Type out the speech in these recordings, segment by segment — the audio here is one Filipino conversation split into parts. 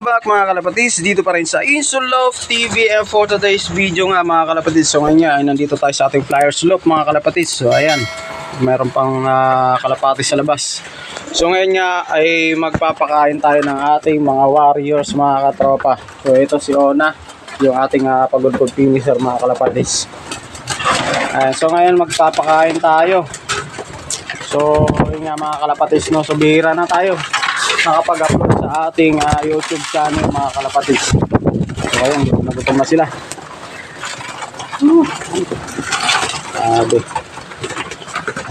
back mga kalapatis, dito pa rin sa Insulove TV and for today's video nga mga kalapatis, so ngayon nga ay nandito tayo sa ating flyers loop mga kalapatis, so ayan, meron pang ah, kalapatis sa labas. So ngayon nga ay magpapakain tayo ng ating mga warriors mga katropa. So ito si Ona, yung ating uh, pagod-good finisher mga kalapatis. Ayan, so ngayon magpapakain tayo. So yun nga mga kalapatis, no, so na tayo nakapag-upload sa ating ah, YouTube channel mga kalapatids. So ayun, gutom na sila. Sabi.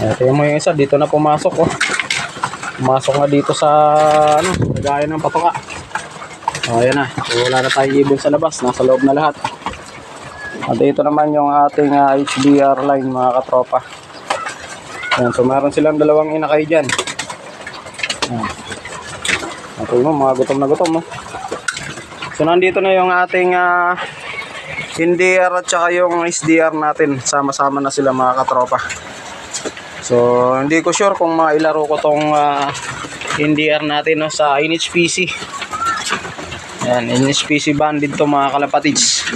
Ito yung mga isa, dito na pumasok oh. Pumasok na dito sa ano, lagayan ng patoka. So ayan na, so, wala na tayong ibon sa labas, nasa loob na lahat. At ito naman yung ating ah, HDR line mga katropa. Ayan, so meron silang dalawang inakay dyan. Ayan. Ito mo, mga gutom na gutom mo. So nandito na yung ating uh, NDR at saka yung SDR natin. Sama-sama na sila mga katropa. So hindi ko sure kung mailaro ko tong uh, NDR natin no, sa NHPC. Yan, NHPC banded to mga kalapatids.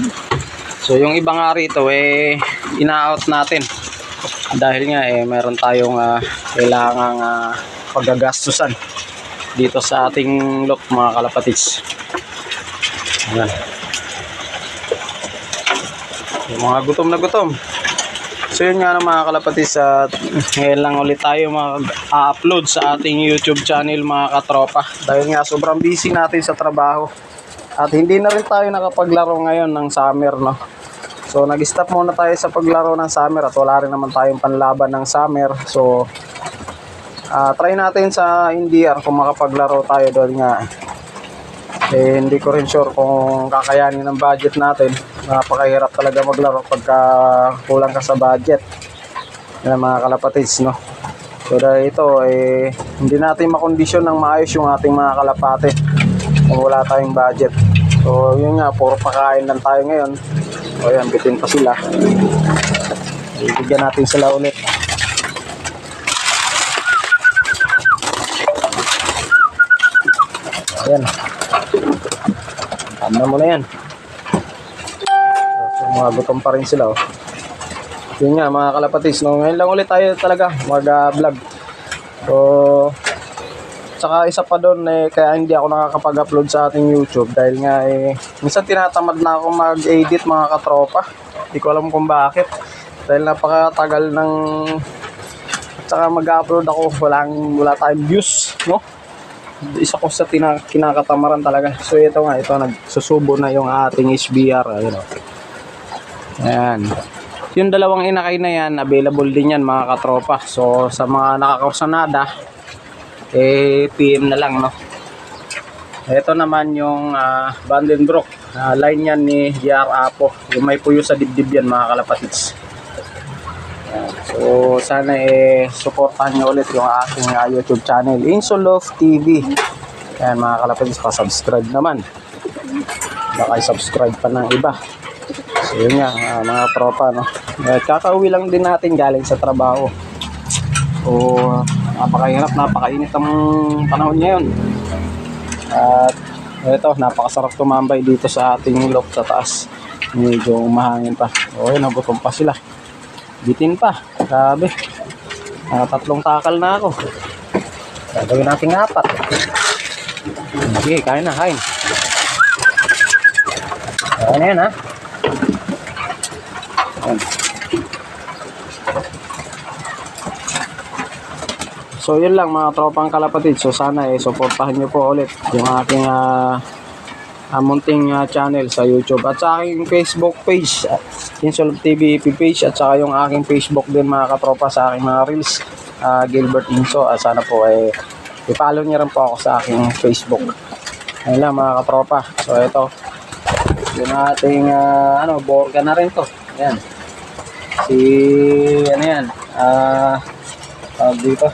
So yung iba nga rito eh ina-out natin. Dahil nga eh meron tayong uh, kailangang uh, paggagastusan dito sa ating lock mga kalapatids. Ayan. Yung mga gutom na gutom. So yun nga na mga kalapatids at ngayon lang ulit tayo mag-upload sa ating YouTube channel mga katropa. Dahil nga sobrang busy natin sa trabaho. At hindi na rin tayo nakapaglaro ngayon ng summer no. So nag-stop muna tayo sa paglaro ng summer at wala rin naman tayong panlaban ng summer. So Ah, try natin sa NDR kung makapaglaro tayo doon nga. Eh, hindi ko rin sure kung kakayanin ng budget natin. Napakahirap talaga maglaro pagka kulang ka sa budget. Yan mga kalapatids, no? So dahil ito, eh, hindi natin makondisyon ng maayos yung ating mga kalapate kung wala tayong budget. So yun nga, puro pakain lang tayo ngayon. O yan, bitin pa sila. Ibigyan natin sila ulit. Ayan. Tanda mo na yan. So, mga gutom pa rin sila. Oh. Yun nga mga kalapatis. No? Ngayon lang ulit tayo talaga mag-vlog. So, tsaka isa pa doon eh, kaya hindi ako nakakapag-upload sa ating YouTube dahil nga eh, minsan tinatamad na ako mag-edit mga katropa. Hindi ko alam kung bakit. Dahil napakatagal ng tsaka mag-upload ako, walang, wala tayong views, no? Isa ko sa tina, kinakatamaran talaga. So ito nga, ito nagsusubo na yung ating HBR. Ayun. Ayan. Yung dalawang inakay na yan, available din yan mga katropa. So sa mga nakakausanada, eh PM na lang no. Ito naman yung uh, Vandenbroek. Uh, line yan ni JR Apo. Yung may puyo sa dibdib yan mga kalapatids. So sana eh supportahan nyo ulit yung aking uh, YouTube channel Insolove TV. Ayan mga kalapagis pa-subscribe naman. Baka i-subscribe pa ng iba. So yun nga uh, mga tropa no. Eh, kakauwi lang din natin galing sa trabaho. So napakahirap, napakainit ang panahon ngayon. At ito, napakasarap tumambay dito sa ating loft sa taas. Medyo mahangin pa. O nagutom pa sila. Bitin pa. Grabe. Uh, tatlong takal na ako. Gagawin natin apat. Sige, kain na, kain. Kain na yan, ha? Ayan. So, yun lang mga tropang kalapatid. So, sana eh, supportahan nyo po ulit yung aking uh, uh, munting uh, channel sa YouTube. At sa aking Facebook page uh, Insolve TV page at saka yung aking Facebook din mga katropa sa aking mga reels uh, Gilbert Inso. At sana po eh i-follow niyo rin po ako sa aking Facebook. Ayun lang mga katropa. So ito yung ating uh, ano borga na rin to. Yan si ano yan? Ah uh, dito.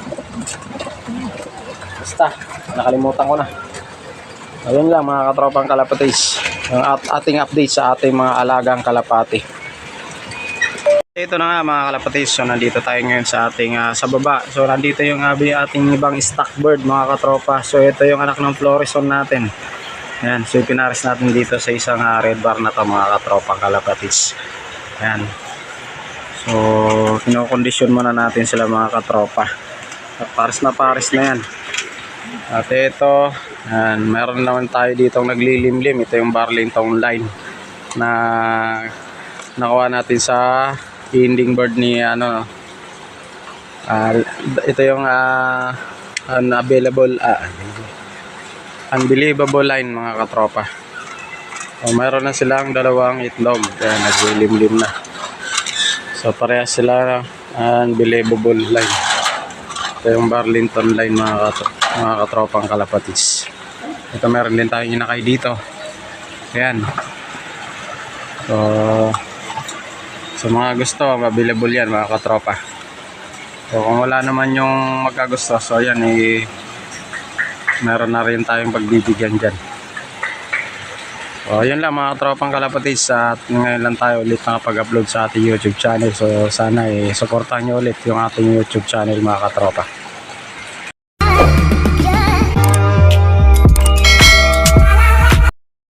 Basta. Nakalimutan ko na Ayun lang mga katropang kalapatis. At ating update sa ating mga alagang kalapati. Ito na nga mga kalapatis. So nandito tayo ngayon sa ating uh, sa baba. So nandito yung uh, ating ibang stock bird mga katropa. So ito yung anak ng Florison natin. Ayan, so pinaris natin dito sa isang ah, red bar na to mga katropang kalapatis. Ayan. So, kinokondisyon muna natin sila mga katropa. At pares na pares na yan. At ito, ayan, meron naman tayo dito naglilimlim. Ito yung Barlington line na nakuha natin sa ending bird ni ano ah, ito yung ah, unavailable ah, unbelievable line mga katropa. So, mayroon na silang dalawang itlog. Kaya naglilimlim na. So parehas sila unbelievable line. Ito yung Barlington line mga, katro- mga katropang kalapatis. Ito meron din tayong inakay dito. Ayan. So, sa mga gusto, available yan mga katropa. So kung wala naman yung magkagusto, so ayan eh, meron na rin tayong pagbibigyan dyan. So, yun lang mga tropang kalapatis at ngayon lang tayo ulit nakapag-upload sa ating YouTube channel. So, sana eh, supportahan nyo ulit yung ating YouTube channel mga katropa.